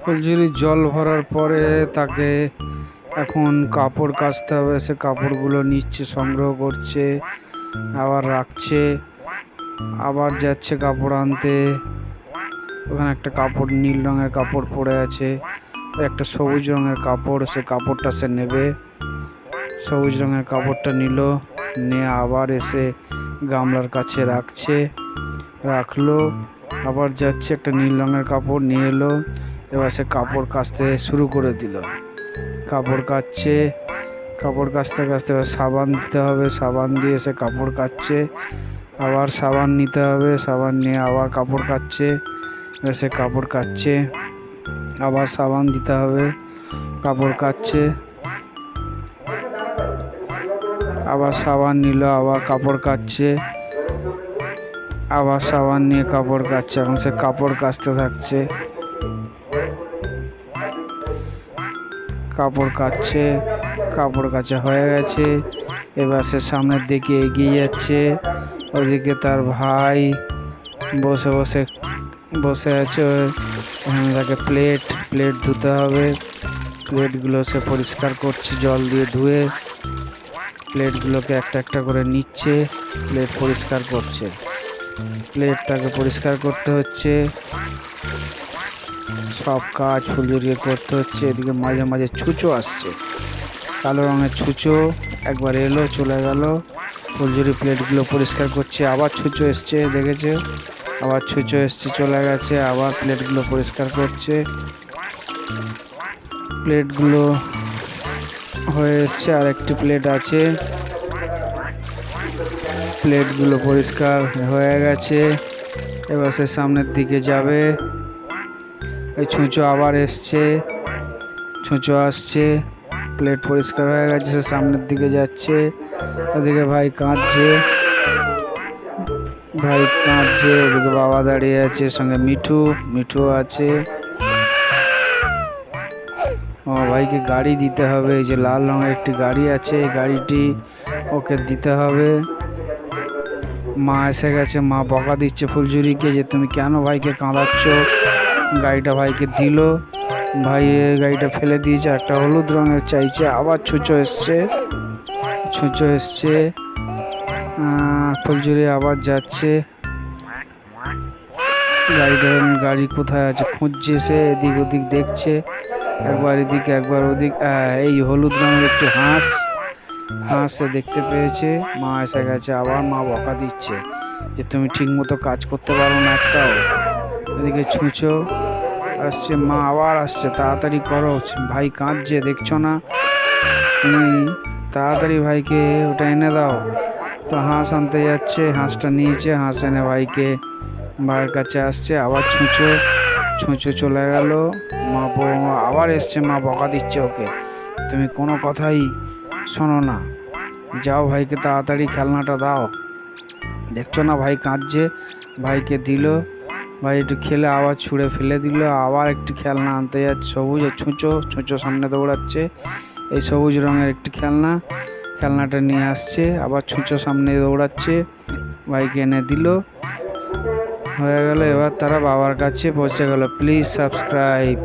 ফুলঝুরি জল ভরার পরে তাকে এখন কাপড় কাচতে হবে। সে কাপড়গুলো নিচ্ছে, সংগ্রহ করছে, আবার রাখছে, আবার যাচ্ছে কাপড় আনতে। ওখানে একটা কাপড়, নীল রঙের কাপড় পরে আছে। একটা সবুজ রঙের কাপড়, সে কাপড়টা সে নেবে। সবুজ রঙের কাপড়টা নিল, নিয়ে আবার এসে গামলার কাছে রাখছে, রাখল। আবার যাচ্ছে একটা নীল রঙের কাপড় নিয়ে এলো। এবার সে কাপড় কাচতে শুরু করে দিল। কাপড় কাচছে, কাপড় কাচতে কাচতে এবার সাবান দিতে হবে। সাবান দিয়ে সে কাপড় কাচছে, আবার সাবান নিতে হবে। সাবান নিয়ে আবার কাপড় কাচছে, এবার সে কাপড় কাচছে, আবার সাবান দিতে হবে। কাপড় কাচছে, আবার সাবান নিল, আবার কাপড় কাচছে। আবার সাবান নিয়ে কাপড় কাচছে এখন সে কাপড় কাচতে থাকছে। কাপড় কাচছে, কাপড় কাচা হয়ে গেছে। এবার সে সামনের দিকে এগিয়ে যাচ্ছে। ওদিকে তার ভাই বসে বসে বসে আছে। এখানে তাকে প্লেট প্লেট ধুতে হবে। প্লেটগুলো সে পরিষ্কার করছে, জল দিয়ে ধুয়ে। প্লেটগুলোকে একটা একটা করে নিচ্ছে, প্লেট পরিষ্কার করছে। প্লেটটাকে পরিষ্কার করতে হচ্ছে। সব কাজ ফুলঝুরিয়ে করতে হচ্ছে। এদিকে মাঝে মাঝে ছুঁচো আসছে। কালো রঙের ছুঁচো একবার এলো, চলে গেল। ফুলঝুরি প্লেটগুলো পরিষ্কার করছে। আবার ছুঁচো এসছে, দেখেছে? আবার ছুঁচো এসছে, চলে গেছে। আবার প্লেটগুলো পরিষ্কার করছে। প্লেটগুলো হয়ে এসছে আর একটি প্লেট আছে। প্লেটগুলো পরিষ্কার হয়ে গেছে। এবার সে সামনের দিকে যাবে। এই ছুঁচো আবার এসছে। ছুঁচো আসছে। প্লেট পরিষ্কার হয়ে গেছে, সে সামনের দিকে যাচ্ছে। ওদিকে ভাই কাঁদছে। ভাই কাঁদছে, এদিকে বাবা দাঁড়িয়ে আছে সঙ্গে মিঠু মিঠু আছে। ও ভাইকে গাড়ি দিতে হবে, এই যে লাল রঙের একটি গাড়ি আছে, এই গাড়িটি ওকে দিতে হবে। মা এসে গেছে, মা বকা দিচ্ছে, ফুলঝুরিকে যে তুমি কেন ভাইকে কাঁদাচ্ছ? গাড়িটা ভাইকে দিল, ভাই গাড়িটা ফেলে দিয়েছে, একটা হলুদ রঙের চাইছে, আবার ছুঁচো এসছে ছুঁচো এসছে ফুলঝুরি আবার যাচ্ছে। গাড়িটা গাড়ি কোথায় আছে খুঁজছে সে, এদিক ওদিক দেখছে, একবার এদিকে, একবার ওদিক এই হলুদ রঙের একটি হাঁস। হাঁস দেখতে পেয়েছে। মা এসে গেছে আবার, মা বকা দিচ্ছে যে তুমি ঠিক মতো কাজ করতে পারো না একটাও। এদিকে ছুঁচো আসছে, মা আবার আসছে, তাড়াতাড়ি করো। ভাই কাঁদছে, দেখছ না? তুমি তাড়াতাড়ি ভাইকে ওটা এনে দাও। তো হাঁস আনতে যাচ্ছে, হাঁসটা নিয়েছে, হাঁস এনে ভাইকে ভাইয়ের কাছে আসছে, আবার ছুঁচো ছুঁচো চলে গেল। মা আবার এসছে, মা বকা দিচ্ছে ওকে। তুমি কোনো কথাই শোনো না, যাও ভাইকে তাড়াতাড়ি খেলনাটা দাও। দেখছ না, ভাই কাঁদছে, ভাইকে দিল, ভাই একটু খেলে আবার ছুঁড়ে ফেলে দিল, আবার একটি খেলনা আনতে যাচ্ছে, সবুজ ছুঁচো ছুঁচো সামনে দৌড়াচ্ছে। এই সবুজ রঙের একটি খেলনা, খেলনাটা নিয়ে আসছে, আবার ছুঁচো সামনে দৌড়াচ্ছে, ভাইকে এনে দিল। হয়ে গেল, এবার তারা বাবার কাছে পৌঁছে গেল, প্লিজ সাবস্ক্রাইব।